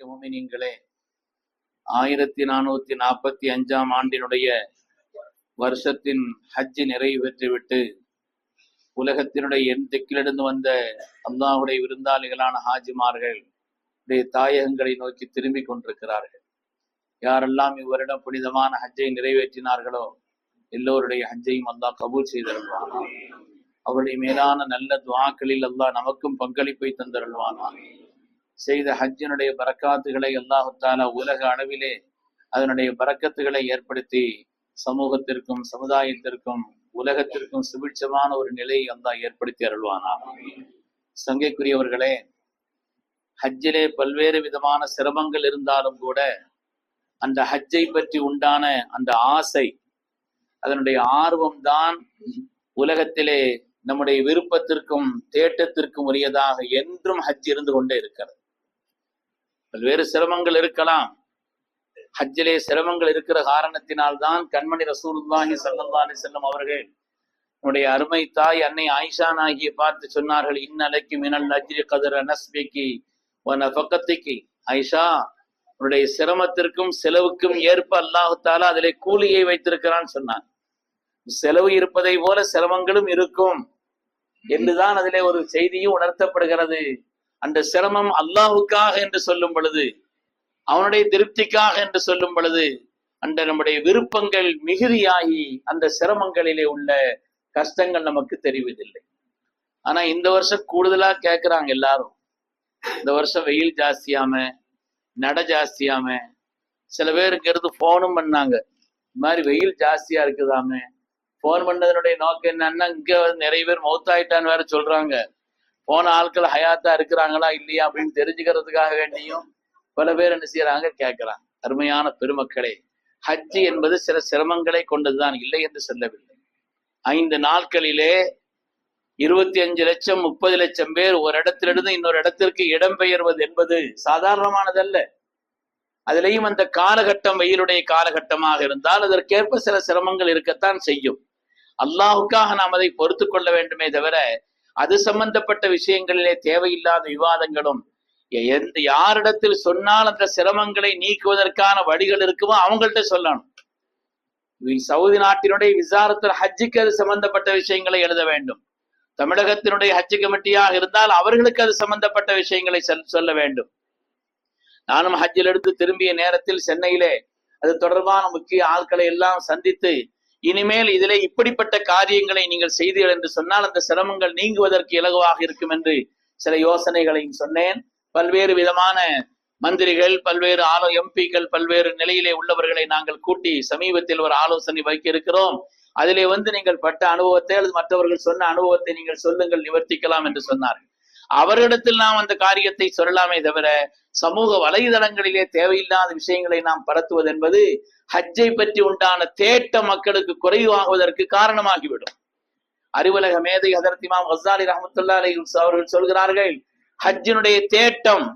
மிக்க மோமினிங்களே ஆயிரத்தி நானூத்தி நாற்பத்தி அஞ்சாம் ஆண்டினுடைய வருஷத்தின் ஹஜ்ஜி நிறைவு பெற்றுவிட்டு உலகத்தினுடைய என் திக்கிலிருந்து வந்த அல்லாஹுடைய விருந்தாளிகளான ஹாஜிமார்கள் உடைய தாயகங்களை நோக்கி திரும்பிக் கொண்டிருக்கிறார்கள். யாரெல்லாம் இவ்வருடம் புனிதமான ஹஜ்ஜை நிறைவேற்றினார்களோ எல்லோருடைய ஹஜ்ஜையும் அல்லாஹ் கபூல் செய்திருவானா அவருடைய மேலான நல்ல துவாக்களில் அல்லாஹ் நமக்கும் பங்களிப்பை தந்தருள்வானா செய்த ஹஜ்ஜினுடைய பறக்காத்துகளை அல்லாஹு உலக அளவிலே அதனுடைய பறக்கத்துகளை ஏற்படுத்தி சமூகத்திற்கும் சமுதாயத்திற்கும் உலகத்திற்கும் சுபிட்சமான ஒரு நிலையை அல்லாஹ் ஏற்படுத்தி அருள்வானா சங்கைக்குரியவர்களே ஹஜ்ஜிலே பல்வேறு விதமான சிரமங்கள் இருந்தாலும் கூட அந்த ஹஜ்ஜை பற்றி உண்டான அந்த ஆசை அதனுடைய ஆர்வம் தான் உலகத்திலே நம்முடைய விருப்பத்திற்கும் தேட்டத்திற்கும் உரியதாக என்றும் ஹஜ் இருந்து கொண்டே இருக்கிறது. பல்வேறு சிரமங்கள் இருக்கலாம். ஹஜ்ஜிலே சிரமங்கள் இருக்கிற காரணத்தினால்தான் கண்மணி ஸல்லல்லாஹு அலைஹி வஸல்லம் அவர்கள் நம்முடைய அருமை தாய் அன்னை ஆயிஷா நாகியை பார்த்து சொன்னார்கள் இன்னலைக்கு மினல் அஜ்ரி கதர நஸ்பிக்கு நஃபகத்திக்கு ஆயிஷா உன்னுடைய சிரமத்திற்கும் செலவுக்கும் ஏற்ப அல்லாஹு தாலா அதிலே கூலியை வைத்திருக்கிறான் சொன்னான். செலவு இருப்பதை போல சிரமங்களும் இருக்கும். என்றுதான் அதிலே ஒரு செய்தியும் உணர்த்தப்படுகிறது. அந்த சிரமம் அல்லாஹுக்காக என்று சொல்லும் பொழுது அவனுடைய திருப்திக்காக என்று சொல்லும் பொழுது அந்த நம்முடைய விருப்பங்கள் மிகுதியாகி அந்த சிரமங்களிலே உள்ள கஷ்டங்கள் நமக்கு தெரிவதில்லை. ஆனா இந்த வருஷம் கூடுதலா கேட்கிறாங்க எல்லாரும். இந்த வருஷம் வெயில் ஜாஸ்தியாம நட ஜாஸ்தியாம சில பேருங்கிறது போனும் பண்ணாங்க. இந்த மாதிரி வெயில் ஜாஸ்தியா இருக்குதாமே? போன் பண்ணதனுடைய நோக்கம் என்னன்னா இங்க நிறைய பேர் மௌத்தாயிட்டான்னு வேற சொல்றாங்க. போன ஆட்கள் ஹயாத்தா இருக்கிறாங்களா இல்லையா அப்படின்னு தெரிஞ்சுக்கிறதுக்காக வேண்டியும் பல பேர் என்ன செய்யறாங்க? கேட்கிறாங்க. அருமையான பெருமக்களே ஹஜ்ஜி என்பது சில சிரமங்களை கொண்டதுதான் இல்லை என்று சொல்லவில்லை. ஐந்து நாட்களிலே இருபத்தி அஞ்சு லட்சம் முப்பது லட்சம் பேர் ஒரு இடத்திலிருந்து இன்னொரு இடத்திற்கு இடம்பெயர்வது என்பது சாதாரணமானதல்ல. அதுலேயும் அந்த காலகட்டம் வெயிலுடைய காலகட்டமாக இருந்தால் அதற்கேற்ப சில சிரமங்கள் இருக்கத்தான் செய்யும். அல்லாஹுக்காக நாம் அதை பொறுத்து கொள்ள வேண்டுமே தவிர அது சம்பந்தப்பட்ட விஷயங்களிலே தேவையில்லாத விவாதங்களும் எந்த யாரிடத்தில் சொன்னால் அந்த சிரமங்களை நீக்குவதற்கான வழிகள் இருக்குமோ அவங்கள்ட்ட சொல்லணும். சவுதி நாட்டினுடைய விசாரத்தில் ஹஜ்ஜுக்கு அது சம்பந்தப்பட்ட விஷயங்களை எழுத வேண்டும். தமிழகத்தினுடைய ஹஜ்ஜு கமிட்டியாக இருந்தால் அவர்களுக்கு அது சம்பந்தப்பட்ட விஷயங்களை சொல்ல வேண்டும். நானும் ஹஜ்ஜில் எடுத்து திரும்பிய நேரத்தில் சென்னையிலே அது தொடர்பான முக்கிய ஆட்களை எல்லாம் சந்தித்து இனிமேல் இதிலே இப்படிப்பட்ட காரியங்களை நீங்கள் செய்தீர்கள் என்று சொன்னால் அந்த சிரமங்கள் நீங்குவதற்கு இலகுவாக இருக்கும் என்று சில யோசனைகளையும் சொன்னேன். பல்வேறு விதமான மந்திரிகள் பல்வேறு ஆலோ எம்பிக்கள் பல்வேறு நிலையிலே உள்ளவர்களை நாங்கள் கூட்டி சமீபத்தில் ஒரு ஆலோசனை வைக்க இருக்கிறோம் அதிலே வந்து நீங்கள் பட்ட அனுபவத்தை அல்லது மற்றவர்கள் சொன்ன அனுபவத்தை நீங்கள் சொல்லுங்கள் நிவர்த்திக்கலாம் என்று சொன்னார்கள். அவர்களிடத்தில் நாம் அந்த காரியத்தை சொல்லலாமே தவிர சமூக வலைதளங்களிலே தேவையில்லாத விஷயங்களை நாம் பரத்துவது என்பது ஹஜ்ஜை பற்றி உண்டான தேட்ட மக்களுக்கு குறைவாகுவதற்கு காரணமாகிவிடும். அறிவுலக மேதை ஹதரத்திமாம் ஹசாலி ரஹமத்துல்லா அலி அவர்கள் சொல்கிறார்கள் ஹஜ்ஜினுடைய தேட்டம்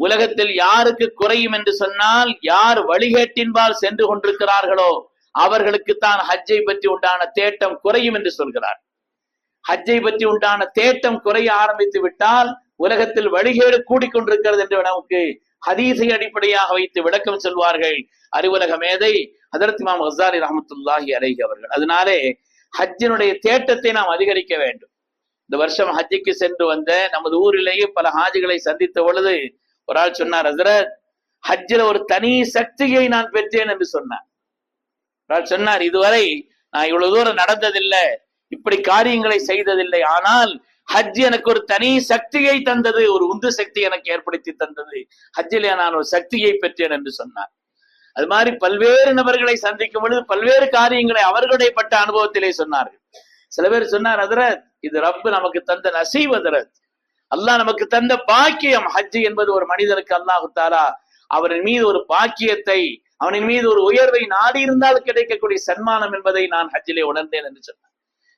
உலகத்தில் யாருக்கு குறையும் என்று சொன்னால் யார் வழிகேட்டின்பால் சென்று கொண்டிருக்கிறார்களோ அவர்களுக்கு தான் ஹஜ்ஜை பற்றி உண்டான தேட்டம் குறையும் என்று சொல்கிறார். ஹஜ்ஜை பற்றி உண்டான தேட்டம் குறைய ஆரம்பித்து விட்டால் உலகத்தில் வழிகேடு கூடிக்கொண்டிருக்கிறது என்று நமக்கு ஹதீசை அடிப்படையாக வைத்து விளக்கம் சொல்வார்கள். அறிவுலக மேதை ஹதரத் இமாம் ஹசாலி ரஹமத்துல்லாஹி அலைஹி அவர்கள். அதனாலே ஹஜ்ஜினுடைய தேட்டத்தை நாம் அதிகரிக்க வேண்டும். இந்த வருஷம் ஹஜ்ஜிக்கு சென்று வந்த நமது ஊரிலேயே பல ஹாஜிகளை சந்தித்த பொழுது ஒரு ஆள் சொன்னார் ஹசரத் ஹஜ்ஜில் ஒரு தனி சக்தியை நான் பெற்றேன் என்று சொன்னார். ஒரு ஆள் சொன்னார் இதுவரை நான் இவ்வளவு தூரம் நடந்ததில்லை. இப்படி காரியங்களை செய்ததில்லை. ஆனால் ஹஜ் எனக்கு ஒரு தனி சக்தியை தந்தது ஒரு உந்து சக்தி எனக்கு ஏற்படுத்தி தந்தது. ஹஜ்ஜிலே நான் ஒரு சக்தியை பெற்றேன் என்று சொன்னார். அது மாதிரி பல்வேறு நபர்களை சந்திக்கும் பொழுது பல்வேறு காரியங்களை அவர்களுடைய பட்ட அனுபவத்திலே சொன்னார்கள். சில பேர் சொன்னார் அதரத் இது ரப்பு நமக்கு தந்த நசீவ் அதரத் அல்லாஹ் நமக்கு தந்த பாக்கியம். ஹஜ் என்பது ஒரு மனிதனுக்கு அல்லாஹு தாரா அவரின் மீது ஒரு பாக்கியத்தை அவனின் மீது ஒரு உயர்வை நாடி இருந்தால் கிடைக்கக்கூடிய சன்மானம் என்பதை நான் ஹஜ்ஜிலே உணர்ந்தேன் என்று சொன்னார்.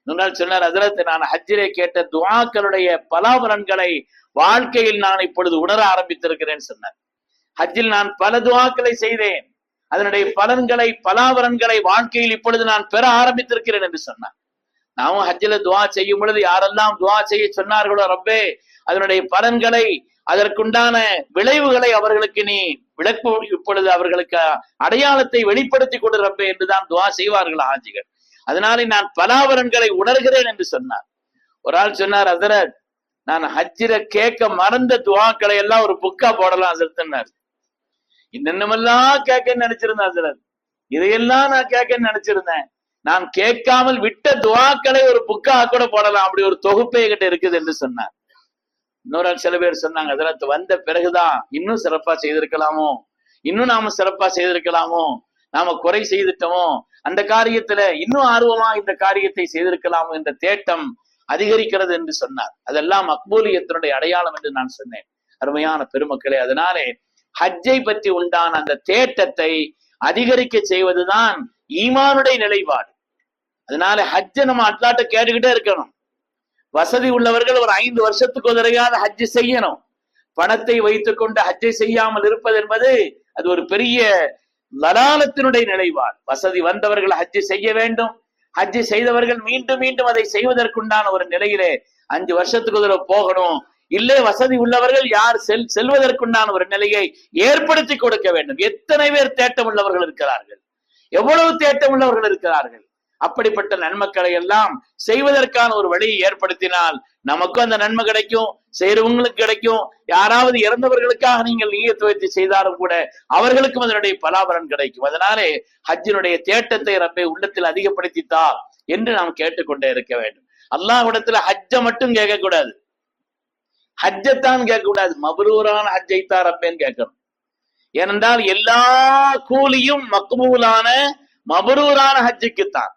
முன்னால் சொன்னார் அதிரத்து நான் ஹஜ்ஜிலே கேட்ட துவாக்களுடைய பலாபலன்களை வாழ்க்கையில் நான் இப்பொழுது உணர ஆரம்பித்திருக்கிறேன் சொன்னார். ஹஜ்ஜில் நான் பல துவாக்களை செய்தேன். அதனுடைய பலன்களை பலாபலன்களை வாழ்க்கையில் இப்பொழுது நான் பெற ஆரம்பித்திருக்கிறேன் என்று சொன்னார். நாமும் ஹஜ்ஜில துவா செய்யும் பொழுது யாரெல்லாம் துவா செய்ய சொன்னார்களோ ரப்பே அதனுடைய பலன்களை அதற்குண்டான விளைவுகளை அவர்களுக்கு நீ விளக்கு இப்பொழுது அவர்களுக்கு அடையாளத்தை வெளிப்படுத்தி கொடு ரப்பே என்றுதான் துவா செய்வார்கள் ஆஜிகள். அதனாலே நான் பலாவரன்களை உணர்கிறேன் என்று சொன்னார். ஒரு ஆள் சொன்னார் ஹசரத் நான் ஹஜ்ஜில கேட்க மறந்த துவாக்களை எல்லாம் ஒரு புக்கா போடலாம் ஹசரத்னார் என்னென்னமெல்லாம் கேட்க நினைச்சிருந்தேன் அசரத் இதையெல்லாம் நான் கேட்க நினைச்சிருந்தேன். நான் கேட்காமல் விட்ட துவாக்களை ஒரு புக்கா கூட போடலாம். அப்படி ஒரு தொகுப்பே கிட்ட இருக்குது என்று சொன்னார். இன்னொரு ஆள் சில பேர் சொன்னாங்க ஹசரத் வந்த பிறகுதான் இன்னும் சிறப்பா செய்திருக்கலாமோ? இன்னும் நாம சிறப்பா செய்திருக்கலாமோ? நாம குறை செய்துட்டோமோ? அந்த காரியத்துல இன்னும் ஆர்வமா இந்த காரியத்தை செய்திருக்கலாம் என்ற தேட்டம் அதிகரிக்கிறது என்று சொன்னார். அதெல்லாம் மக்பூலியத்தினுடைய அடையாளம் என்று நான் சொன்னேன். அருமையான பெருமக்களே அதனாலே ஹஜ்ஜை பற்றி உண்டான அந்த தேட்டத்தை அதிகரிக்க செய்வதுதான் ஈமானுடைய நிலைப்பாடு. அதனால ஹஜ்ஜை நம்ம அட்லாட்ட கேட்டுக்கிட்டே இருக்கணும். வசதி உள்ளவர்கள் ஒரு ஐந்து வருஷத்துக்கு ஒரு தடவையாவது ஹஜ்ஜு செய்யணும். பணத்தை வைத்துக்கொண்டு ஹஜ்ஜை செய்யாமல் இருப்பது என்பது அது ஒரு பெரிய லலாலத்தினுடைய நிலைப்பாடு வசதி வந்தவர்கள் ஹஜ்ஜு செய்ய வேண்டும். ஹஜ்ஜு செய்தவர்கள் மீண்டும் மீண்டும் அதை செய்வதற்குண்டான ஒரு நிலையிலே அஞ்சு வருஷத்துக்கு ஒரு போகணும். இல்லை வசதி உள்ளவர்கள் யார் செல் செல்வதற்குண்டான ஒரு நிலையை ஏற்படுத்தி கொடுக்க வேண்டும். எத்தனை பேர் தேட்டம் உள்ளவர்கள் இருக்கிறார்கள்? எவ்வளவு தேட்டம் உள்ளவர்கள் இருக்கிறார்கள்? அப்படிப்பட்ட நன்மக்களை எல்லாம் செய்வதற்கான ஒரு வழியை ஏற்படுத்தினால் நமக்கும் அந்த நன்மை கிடைக்கும். செய்யறவங்களுக்கு கிடைக்கும். யாராவது இறந்தவர்களுக்காக நீங்கள் நீயத்து வைத்து செய்தாலும் கூட அவர்களுக்கும் அதனுடைய பலாபலன் கிடைக்கும். அதனாலே ஹஜ்ஜினுடைய தேட்டத்தை ரப்பை உள்ளத்தில் அதிகப்படுத்தித்தா என்று நாம் கேட்டுக்கொண்டே இருக்க வேண்டும். அல்லாஹ்விடத்துல ஹஜ்ஜை மட்டும் கேட்கக்கூடாது. ஹஜ்ஜத்தான் கேட்கக்கூடாது. மபரூரான ஹஜ்ஜைத்தா ரப்பேன்னு கேட்கணும். ஏனென்றால் எல்லா கூலியும் மக்பூலான மபரூரான ஹஜ்ஜுக்குத்தான்.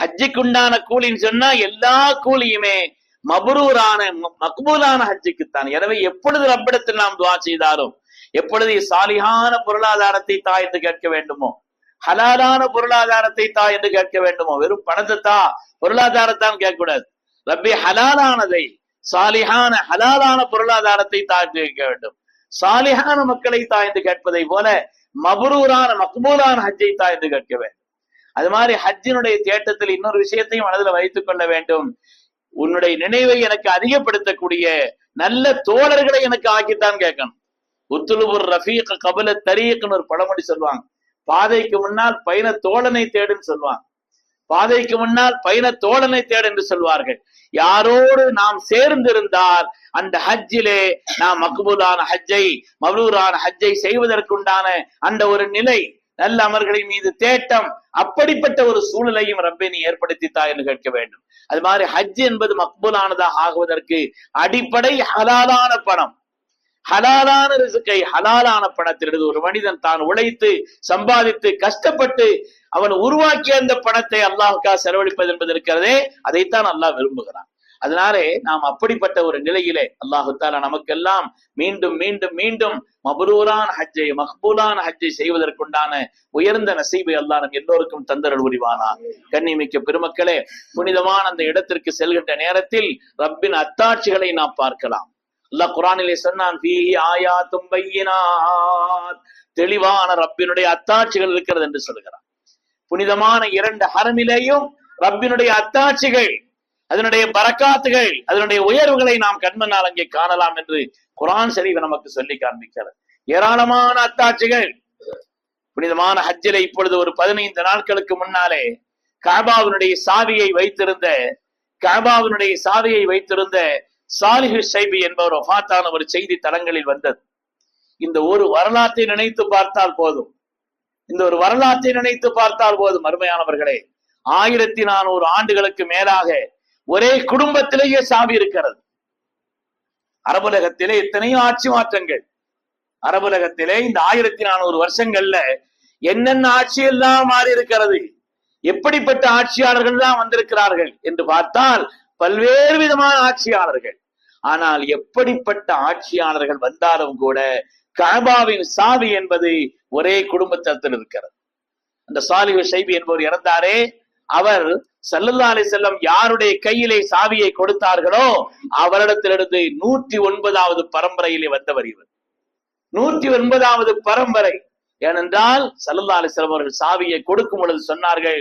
ஹஜ்ஜுக்குண்டான கூலின்னு சொன்னா எல்லா கூலியுமே மபரூரான ம- மக்பூலான ஹஜ்ஜுக்குத்தான். எனவே எப்பொழுது ரப்பிடத்தில் நாம் துவா செய்தாலும் எப்பொழுது சாலிகான பொருளாதாரத்தை தா என்று கேட்க வேண்டுமோ ஹலாலான பொருளாதாரத்தை தா என்று கேட்க வேண்டுமோ வெறும் பணத்தை தா பொருளாதாரத்தான் கேட்கக்கூடாது ரப்பி ஹலாலானதை சாலிஹான ஹலாலான பொருளாதாரத்தை தா என்று கேட்க வேண்டும். சாலிஹான மக்களை தா என்று கேட்பதை போல மபரூரான மக்பூலான ஹஜ்ஜை தா என்று கேட்க வேண்டும். அது மாதிரி ஹஜ்ஜினுடைய தேட்டத்தில் இன்னொரு விஷயத்தையும் மனதில் வைத்துக் கொள்ள வேண்டும். உன்னுடைய நினைவை எனக்கு அதிகப்படுத்தக்கூடிய நல்ல தோழர்களை எனக்கு ஆக்கித்தான் கேட்கணும். உத்துலுபுர் ரஃபீக் கபல தரீக்னு ஒரு பழமொழி சொல்லுவாங்க. பாதைக்கு முன்னால் பயண தோழனை தேடுன்னு சொல்லுவாங்க. பாதைக்கு முன்னால் பயண தோழனை தேடு என்று சொல்வார்கள். யாரோடு நாம் சேர்ந்திருந்தால் அந்த ஹஜ்ஜிலே நாம் மக்பூலான ஹஜ்ஜை மபரூரான ஹஜ்ஜை செய்வதற்குண்டான அந்த ஒரு நிலை நல்ல அமர்களின் மீது தேட்டம். அப்படிப்பட்ட ஒரு சூழலையும் ரப்பே நீ ஏற்படுத்தித்தா என்று கேட்க வேண்டும். அது மாதிரி ஹஜ் என்பது மக்பூலானதாக ஆகுவதற்கு அடிப்படை ஹலாலான பணம். ஹலாலான ரிசுக்கை ஹலாலான பணத்திலிருந்து ஒரு மனிதன் தான் உழைத்து சம்பாதித்து கஷ்டப்பட்டு அவன் உருவாக்கிய அந்த பணத்தை அல்லாஹுக்கா செலவழிப்பது என்பது இருக்கிறதே அதைத்தான் அல்லாஹ் விரும்புகிறான். அதனாலே நாம் அப்படிப்பட்ட ஒரு நிலையிலே அல்லாஹு தாலா நமக்கெல்லாம் மீண்டும் மீண்டும் மீண்டும் மபரூரான் ஹஜ்ஜை மக்பூலான ஹஜ்ஜை செய்வதற்குண்டான உயர்ந்த நசீபை அல்லாஹ் நம் எல்லோருக்கும் தந்தரல் உரிவானா கண்ணிமிக்க பெருமக்களே புனிதமான அந்த இடத்திற்கு செல்கின்ற நேரத்தில் ரப்பின் அத்தாட்சிகளை நாம் பார்க்கலாம். அல்லாஹ் குரானிலே சொன்னான் ஃபீஹி ஆயாத்தும் தெளிவான ரப்பினுடைய அத்தாட்சிகள் இருக்கிறது என்று சொல்கிறான். புனிதமான இரண்டு ஹரமிலேயும் ரப்பினுடைய அத்தாட்சிகள் அதனுடைய பரக்காத்துகள் அதனுடைய உயர்வுகளை நாம் கண்மனால் அங்கே காணலாம் என்று குரான் ஷரீஃப் நமக்கு சொல்லி காண்பிக்கிறது. ஏராளமான அத்தாட்சிகள். புனிதமான ஹஜ்ஜிலே இப்பொழுது ஒரு பதினைந்து நாட்களுக்கு முன்னாலே காபாவினுடைய சாவியை வைத்திருந்த காபாவினுடைய சாவியை வைத்திருந்த சாலிஹு சைபி என்பவர் ஒஃபாத்தான ஒரு செய்தி தளங்களில் வந்தது. இந்த ஒரு வரலாற்றை நினைத்து பார்த்தால் போதும். இந்த ஒரு வரலாற்றை நினைத்து பார்த்தால் போதும் அருமையானவர்களே. ஆயிரத்தி நானூறு ஆண்டுகளுக்கு மேலாக ஒரே குடும்பத்திலேயே சாவி இருக்கிறது. அரபுலகத்திலே எத்தனையோ ஆட்சி மாற்றங்கள். அரபுலகத்திலே இந்த ஆயிரத்தி நானூறு வருஷங்கள்ல என்னென்ன ஆட்சி எல்லாம் மாறி இருக்கிறது? எப்படிப்பட்ட ஆட்சியாளர்கள் தான் வந்திருக்கிறார்கள் என்று பார்த்தால் பல்வேறு விதமான ஆட்சியாளர்கள். ஆனால் எப்படிப்பட்ட ஆட்சியாளர்கள் வந்தாலும் கூட கபாவின் சாவி என்பது ஒரே குடும்பத்தில் இருக்கிறது. அந்த சாலிவ ஷைபி என்பவர் இறந்தாரே அவர் சல்லல்லா செல்லம் யாருடைய கையிலே சாவியை கொடுத்தார்களோ அவரிடத்திலிருந்து நூற்றி ஒன்பதாவது பரம்பரையிலே வந்தவர் இவர். நூற்றி ஒன்பதாவது பரம்பரை. ஏனென்றால் சல்லல்லா அலி செல்லம் அவர்கள் சாவியை கொடுக்கும் பொழுது சொன்னார்கள்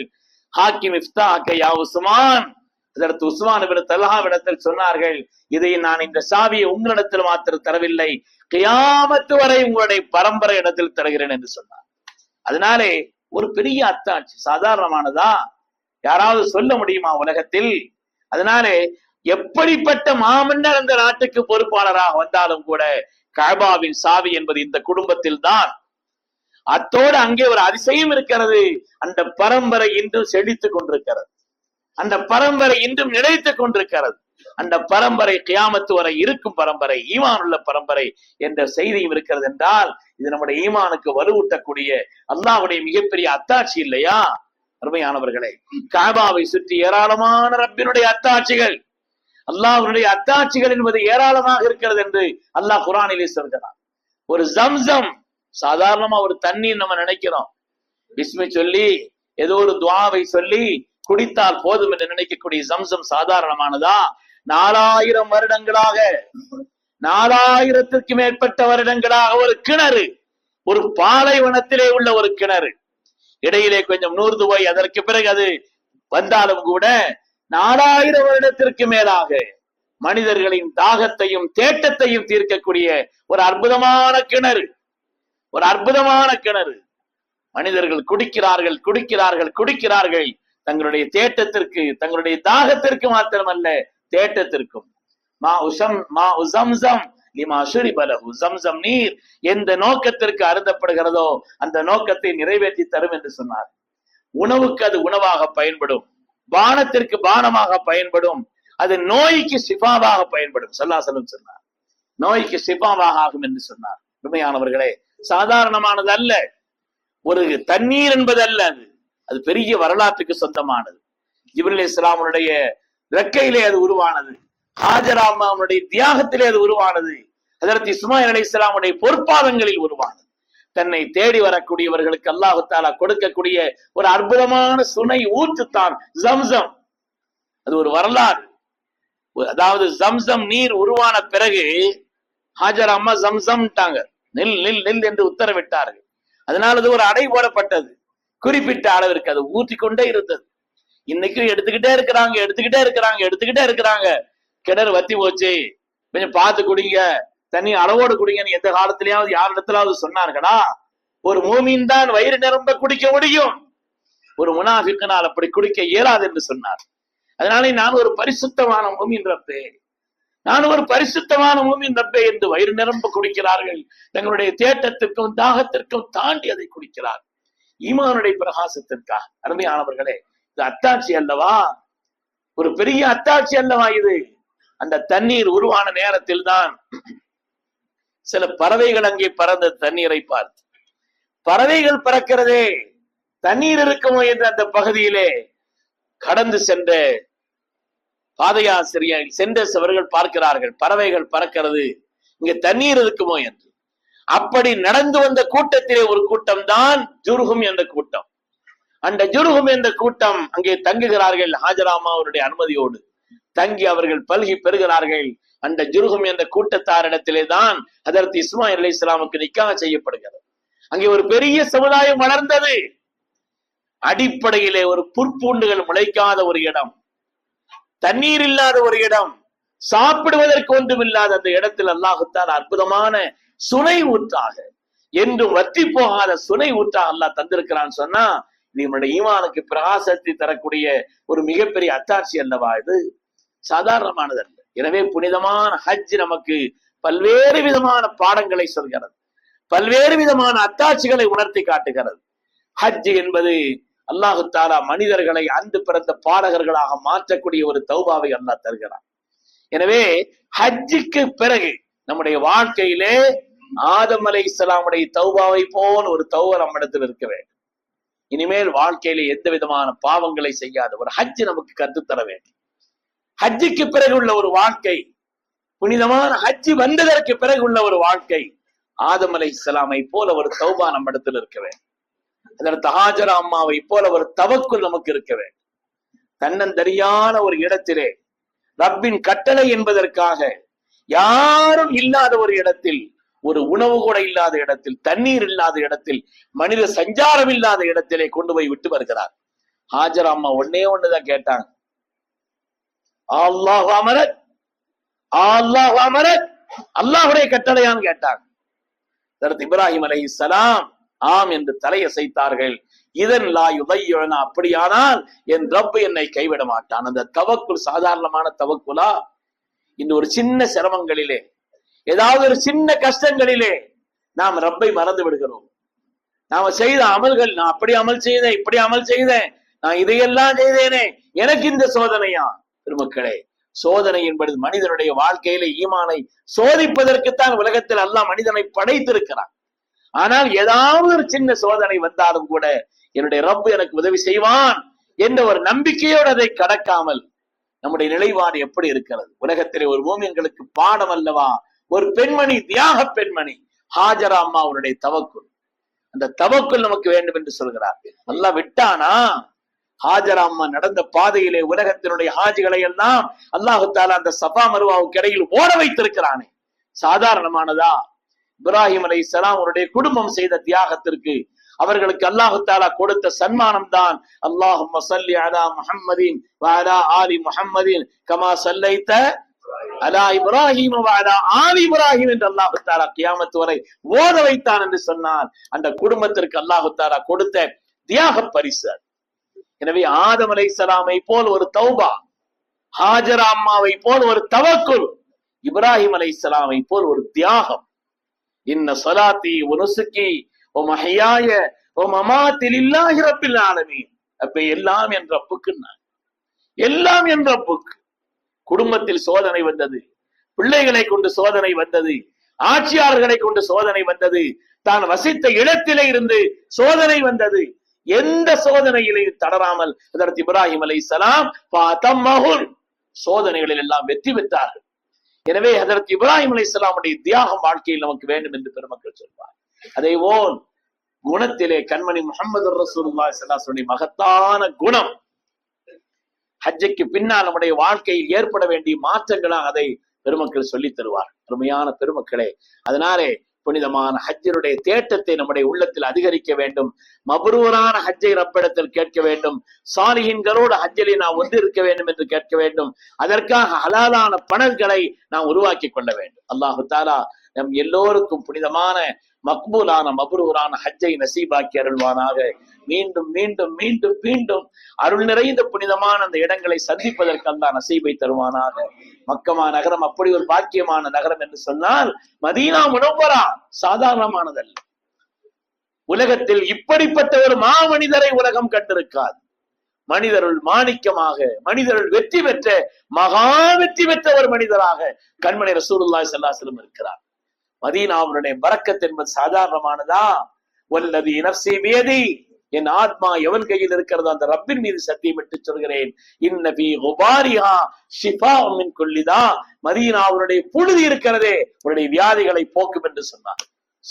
ஹாக்கிம் இஃப்தா ஹக்கையா உஸ்மான். இதற்கு உஸ்மான் இபின் இடத்தில் சொன்னார்கள் இதை நான் இந்த சாவியை உங்களிடத்தில் மாத்திரம் தரவில்லை கியாமத்து வரை உங்களுடைய பரம்பரை இடத்தில் தருகிறேன் என்று சொன்னார். அதனாலே ஒரு பெரிய அத்தாட்சி சாதாரணமானதா? யாராவது சொல்ல முடியுமா உலகத்தில்? அதனாலே எப்படிப்பட்ட மாமன்னர் அந்த நாட்டுக்கு பொறுப்பாளராக வந்தாலும் கூட கபாவின் சாவி என்பது இந்த குடும்பத்தில் தான். அத்தோடு அங்கே ஒரு அதிசயம் இருக்கிறது. அந்த பரம்பரை இன்றும் செழித்துக் கொண்டிருக்கிறது. அந்த பரம்பரை இன்றும் நிலைத்துக் கொண்டிருக்கிறது. அந்த பரம்பரை கியாமத்து வரை இருக்கும் பரம்பரை ஈமான் உள்ள பரம்பரை என்ற செய்தியும் இருக்கிறது என்றால் இது நம்முடைய ஈமானுக்கு வலுவூட்டக்கூடிய அல்லாவுடைய மிகப்பெரிய அத்தாட்சி இல்லையா? அருமையானவர்களே காபாவை சுற்றி ஏராளமான ரப்பினுடைய அத்தாட்சிகள். அல்லாஹனுடைய அத்தாட்சிகள் என்பது ஏராளமாக இருக்கிறது என்று அல்லாஹ் குரானிலே சொல்கிறான். ஒரு ஜம்சம் சாதாரணமா ஒரு தண்ணீர் நம்ம நினைக்கிறோம். விஸ்மி சொல்லி ஏதோ ஒரு துவாவை சொல்லி குடித்தால் போதும் என்று நினைக்கக்கூடிய ஜம்சம் சாதாரணமானதா? நாலாயிரம் வருடங்களாக நாலாயிரத்திற்கு மேற்பட்ட வருடங்களாக ஒரு கிணறு ஒரு பாலைவனத்திலே உள்ள ஒரு கிணறு. இடையிலே கொஞ்சம் நூறு போய் அதற்கு பிறகு அது வந்தாலும் கூட நாலாயிரம் வருடத்திற்கு மேலாக மனிதர்களின் தாகத்தையும் தேட்டத்தையும் தீர்க்கக்கூடிய ஒரு அற்புதமான கிணறு. ஒரு அற்புதமான கிணறு. மனிதர்கள் குடிக்கிறார்கள் குடிக்கிறார்கள் குடிக்கிறார்கள். தங்களுடைய தேட்டத்திற்கு தங்களுடைய தாகத்திற்கு மாத்திரமல்ல தேட்டத்திற்கும். மா உசம் மா உசம்சம். லிமா பலகு சம்சம் நீர் எந்த நோக்கத்திற்கு அருந்தப்படுகிறதோ அந்த நோக்கத்தை நிறைவேற்றி தரும் என்று சொன்னார். உணவுக்கு அது உணவாக பயன்படும். பானத்திற்கு பானமாக பயன்படும். அது நோய்க்கு சிபாவாக பயன்படும். சல்லாசலம் சொன்னார். நோய்க்கு சிபாவாக ஆகும் என்று சொன்னார். உண்மையானவர்களே சாதாரணமானது அல்ல. ஒரு தண்ணீர் என்பது அல்ல அது. அது பெரிய வரலாற்றுக்கு சொந்தமானது. ஜிப்ரில் இஸ்லாமுடைய ரெக்கையிலே அது உருவானது. ஹாஜராமாவுடைய தியாகத்திலே அது உருவானது. அதற்கு இஸ்மாயில் அலி இஸ்லாமுடைய பொற்பாதங்களில் உருவானது. தன்னை தேடி வரக்கூடியவர்களுக்கு அல்லாஹு தாலா கொடுக்கக்கூடிய ஒரு அற்புதமான சுனை ஊற்றுத்தான் ஜம்சம். அது ஒரு வரலாறு. அதாவது ஜம்சம் நீர் உருவான பிறகு ஹாஜர் அம்மா ஜம்சம்ட்டாங்க. நெல் நெல் நெல் என்று உத்தரவிட்டார்கள். அதனால அது ஒரு அடை போடப்பட்டது. குறிப்பிட்ட அளவிற்கு அது ஊற்றி கொண்டே இருந்தது. இன்னைக்கும் எடுத்துக்கிட்டே இருக்கிறாங்க எடுத்துக்கிட்டே இருக்கிறாங்க எடுத்துக்கிட்டே இருக்கிறாங்க. கிணறு வத்தி போச்சு. கொஞ்சம் பார்த்து குடிங்க. தண்ணி அளவோடு குடிங்கன்னு எந்த காலத்திலேயாவது யார் இடத்துலாவது சொன்னார்களா? ஒரு மூமின் தான் வயிறு நிரம்ப குடிக்க முடியும். ஒரு முனாஃபிக்கனால் அப்படி குடிக்க இயலாது என்று சொன்னார். அதனாலே நான் ஒரு பரிசுத்தமான மூமின் ரப்பே. நான் ஒரு பரிசுத்தமான மூமின் ரப்பே என்று வயிறு நிரம்ப குடிக்கிறார்கள். தங்களுடைய தேட்டத்திற்கும் தாகத்திற்கும் தாண்டி அதை குடிக்கிறார். ஈமானுடைய பிரகாசத்திற்காக. அருமையானவர்களே இது அத்தாட்சி அல்லவா? ஒரு பெரிய அத்தாட்சி அல்லவா இது? அந்த தண்ணீர் உருவான நேரத்தில் தான் சில பறவைகள் அங்கே பறந்த தண்ணீரை பார்த்து பறவைகள் பறக்கிறதே தண்ணீர் இருக்குமோ என்று அந்த பகுதியிலே கடந்து சென்ற பாதையாசிரியர் சென்றவர்கள் பார்க்கிறார்கள் பறவைகள் பறக்கிறது இங்க தண்ணீர் இருக்குமோ என்று. அப்படி நடந்து வந்த கூட்டத்திலே ஒரு கூட்டம் தான் ஜுருகும் என்ற கூட்டம். அந்த ஜுருகும் என்ற கூட்டம் அங்கே தங்குகிறார்கள் ஹாஜராமா அவருடைய அனுமதியோடு. தங்கி அவர்கள் பல்கி பெறுகிறார்கள். அந்த ஜுருகும் என்ற கூட்டத்தாரிடத்திலே தான் அதற்கு இஸ்மாயில் அலி இஸ்லாமுக்கு நிக்காக செய்யப்படுகிறது. அங்கே ஒரு பெரிய சமுதாயம் வளர்ந்தது. அடிப்படையிலே ஒரு புற்பூண்டுகள் முளைக்காத ஒரு இடம். தண்ணீர் இல்லாத ஒரு இடம். சாப்பிடுவதற்கு ஒன்றும் இல்லாத அந்த இடத்தில் அல்லாஹுத்தால் அற்புதமான சுனை ஊற்றாக என்றும் வற்றி போகாத சுனை ஊற்றாக அல்லாஹ் தந்திருக்கிறான் சொன்னா இது நம்முடைய ஈமானுக்கு பிரகாசத்தை தரக்கூடிய ஒரு மிகப்பெரிய அத்தாட்சி அல்லவா இது? சாதாரணமானது அல்ல எனவே புனிதமான ஹஜ் நமக்கு பல்வேறு விதமான பாடங்களை சொல்கிறது. பல்வேறு விதமான அத்தாட்சிகளை உணர்த்தி காட்டுகிறது. ஹஜ் என்பது அல்லாஹு தாலா மனிதர்களை அன்று பிறந்த பாடகர்களாக மாற்றக்கூடிய ஒரு தௌபாவை அல்லாஹ் தருகிறான். எனவே ஹஜ்ஜுக்கு பிறகு நம்முடைய வாழ்க்கையிலே ஆதம் அலை இஸ்லாமுடைய தௌபாவை போல் ஒரு தௌவ நம்மிடத்தில் இருக்க வேண்டும். இனிமேல் வாழ்க்கையில எந்த விதமான பாவங்களை செய்யாத ஒரு ஹஜ் நமக்கு கற்றுத்தர வேண்டும். ஹஜ்ஜுக்கு பிறகு உள்ள ஒரு வாழ்க்கை. புனிதமான ஹஜ்ஜி வந்ததற்கு பிறகு உள்ள ஒரு வாழ்க்கை. ஆதம் அலை இஸ்லாமை போல ஒரு தௌபா நம்ம இடத்துல இருக்கவே அதற்கு ஹாஜரா அம்மாவை போல ஒரு தவக்குள் நமக்கு இருக்கவே தன்னந்தரியான ஒரு இடத்திலே ரப்பின் கட்டளை என்பதற்காக யாரும் இல்லாத ஒரு இடத்தில் ஒரு உணவு கூட இல்லாத இடத்தில் தண்ணீர் இல்லாத இடத்தில் மனித சஞ்சாரம் இல்லாத இடத்திலே கொண்டு போய் விட்டு வருகிறார். ஹாஜர் அம்மா ஒன்னே ஒண்ணுதான் கேட்டாங்க. அல்லாஹ் அமரத். அல்லாஹ் அமரத். அல்லாஹுடைய கட்டளையான்னு கேட்டாங்க. தரத் இப்ராஹிம் அலைஹிஸ்ஸலாம் ஆம் என்று தலையசைத்தார்கள். இதன் லா யுதையுன அப்படியானால் என் ரப்பு என்னை கைவிட மாட்டான். அந்த தவக்குள் சாதாரணமான தவக்குலா இந்த ஒரு சின்ன சிரமங்களிலே ஏதாவது ஒரு சின்ன கஷ்டங்களிலே நாம் ரப்பை மறந்து விடுகிறோம். நாம செய்த அமல்கள் நான் அப்படி அமல் செய்தேன் இப்படி அமல் செய்தேன் நான் இதையெல்லாம் செய்தேனே எனக்கு இந்த சோதனையா? பெருமக்களே சோதனை என்பது மனிதனுடைய வாழ்க்கையில ஈமானை சோதிப்பதற்குத்தான் உலகத்தில் அல்லாஹ் மனிதனை படைத்திருக்கிறான். ஆனால் ஏதாவது ஒரு சின்ன சோதனை வந்தாலும் கூட என்னுடைய ரப்பு எனக்கு உதவி செய்வான் என்ற ஒரு நம்பிக்கையோடு அதை கடக்காமல் நம்முடைய நிலைப்பாடு எப்படி இருக்கிறது? உலகத்திலே ஒரு மூமியன்களுக்கு பாடம் அல்லவா? ஒரு பெண்மணி தியாக பெண்மணி ஹாஜரா அம்மா அவருடைய தவக்குள். அந்த தவக்குள் நமக்கு வேண்டும் என்று சொல்கிறார். நல்லா விட்டானா? ஹாஜராம்மா நடந்த பாதையிலே உலகத்தினுடைய ஹாஜிகளை எல்லாம் அல்லாஹு தாலா அந்த சபா மருவாவுக்கு இடையில் ஓட வைத்திருக்கிறானே. சாதாரணமானதா? இப்ராஹிம் அலை அவருடைய குடும்பம் செய்த தியாகத்திற்கு அவர்களுக்கு அல்லாஹு தாலா கொடுத்த சன்மானம் தான் அல்லாஹும் சல்லி அலா முஹம்மதின் வாலா ஆலி முஹம்மதின் கமா சல்லைத்த அலா இப்ராஹிம் வாலா ஆலி இப்ராஹிம் என்று அல்லாஹு தாலா கியாமத்து வரை ஓத வைத்தான் என்று சொன்னான். அந்த குடும்பத்திற்கு அல்லாஹு தாலா கொடுத்த தியாக பரிசு அது. எனவே ஆதம் சலாமை போல் ஒரு தௌபா ஹாஜரா அம்மாவை போல் ஒரு தவக்குல் இப்ராஹிம் அலைஹிஸ்ஸலாமை போல் ஒரு தியாகம். இன்ன சொலாத்தி உனுசுக்கி ஓ மஹையாய ஓ மமாத்தில் இல்லாஹி ரப்பில் அப்ப எல்லாம் என் ரப்புக்கு நான். எல்லாம் என் ரப்புக்கு. குடும்பத்தில் சோதனை வந்தது. பிள்ளைகளை கொண்டு சோதனை வந்தது. ஆட்சியாளர்களை கொண்டு சோதனை வந்தது. தான் வசித்த இடத்திலே இருந்து சோதனை வந்தது. எந்த சோதனையிலையும் தளராமல் அதற்கு இப்ராஹிம் அலை சலாம் சோதனைகளில் எல்லாம் வெற்றி பெற்றார்கள். எனவே அதற்கு இப்ராஹிம் அலை சலாமுடைய தியாகம் வாழ்க்கையில் நமக்கு வேண்டும் என்று பெருமக்கள் சொல்வார் அதே போல் குணத்திலே கண்மணி முகமது ரசூலுல்லாஹி ஸல்லல்லாஹு மகத்தான குணம் ஹஜ்ஜைக்கு பின்னால் நம்முடைய வாழ்க்கையில் ஏற்பட வேண்டிய மாற்றங்களாக அதை பெருமக்கள் சொல்லி தருவார் அருமையான பெருமக்களே அதனாலே புனிதமான ஹஜ்ஜருடைய தேட்டத்தை நம்முடைய உள்ளத்தில் அதிகரிக்க வேண்டும். மபரூரான ஹஜ்ஜை ரப்பிடத்தில் கேட்க வேண்டும். சாலிஹின்களோடு ஹஜ்ஜிலே நாம் ஒன்று இருக்க வேண்டும் என்று கேட்க வேண்டும். அதற்காக ஹலாலான பணங்களை நாம் உருவாக்கி கொள்ள வேண்டும். அல்லாஹு தாலா நம் எல்லோருக்கும் புனிதமான மக்பூலான மபரூரான ஹஜ்ஜை நசீபாக்கி அருள்வானாக. மீண்டும் மீண்டும் மீண்டும் மீண்டும் அருள் நிறைந்த புனிதமான அந்த இடங்களை சந்திப்பதற்கு அந்த நசீபை தருவானாக. மக்கமா நகரம் அப்படி ஒரு பாக்கியமான நகரம் என்று சொன்னால் மதீனா முனவரா சாதாரணமானதல்ல. உலகத்தில் இப்படிப்பட்ட ஒரு மாமனிதரை உலகம் கண்டிருக்காது. மனிதருள் மாணிக்கமாக மனிதருள் வெற்றி பெற்ற மகா வெற்றி பெற்ற ஒரு மனிதராக கண்மணி ரசூருல்லா செல்லாசலம் இருக்கிறார். மதீனாவுடைய பறக்கத் என்பது சாதாரணமானதா? வல்லது இனர்சி வேதி என் ஆத்மா எவன் கையில் இருக்கிறதோ அந்த ரப்பின் மீது சத்தியமிட்டு சொல்கிறேன். இன்னபி ஹுபாரிஹா ஷிஃபா மின் மதீனா அவருடைய புழுதி இருக்கிறதே அவருடைய வியாதிகளை போக்கும் என்று சொன்னார்.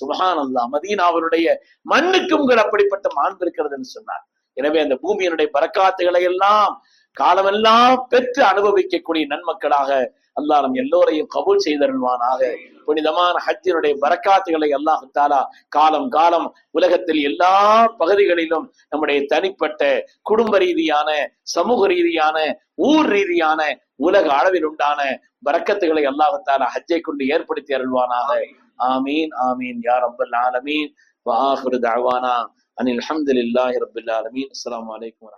சுபஹான் அல்லா மதீனாவுடைய மண்ணுக்கும் அப்படிப்பட்ட மாண்பு இருக்கிறது என்று சொன்னார். எனவே அந்த பூமியினுடைய பறக்காத்துகளை எல்லாம் காலமெல்லாம் பெற்று அனுபவிக்கக்கூடிய நன்மக்களாக அல்லாஹ் நம் எல்லோரையும் கபூல் செய்தருள்வானாக. புனிதமான ஹஜ்ஜினுடைய வரக்காத்துகளை அல்லாஹ் தாலா காலம் காலம் உலகத்தில் எல்லா பகுதிகளிலும் நம்முடைய தனிப்பட்ட குடும்ப ரீதியான சமூக ரீதியான ஊர் ரீதியான உலக அளவில் உண்டான வரக்கத்துகளை அல்லாஹ் தாலா ஹஜ்ஜை கொண்டு ஏற்படுத்தி அருள்வானாக. ஆமீன் ஆமீன் யார் ரப்பல் ஆலமீன். வாஹுரு தஅவானா. அனில் அல்ஹம்துலில்லாஹி ரப்பில் ஆலமீன். அஸ்ஸலாமு அலைக்கும்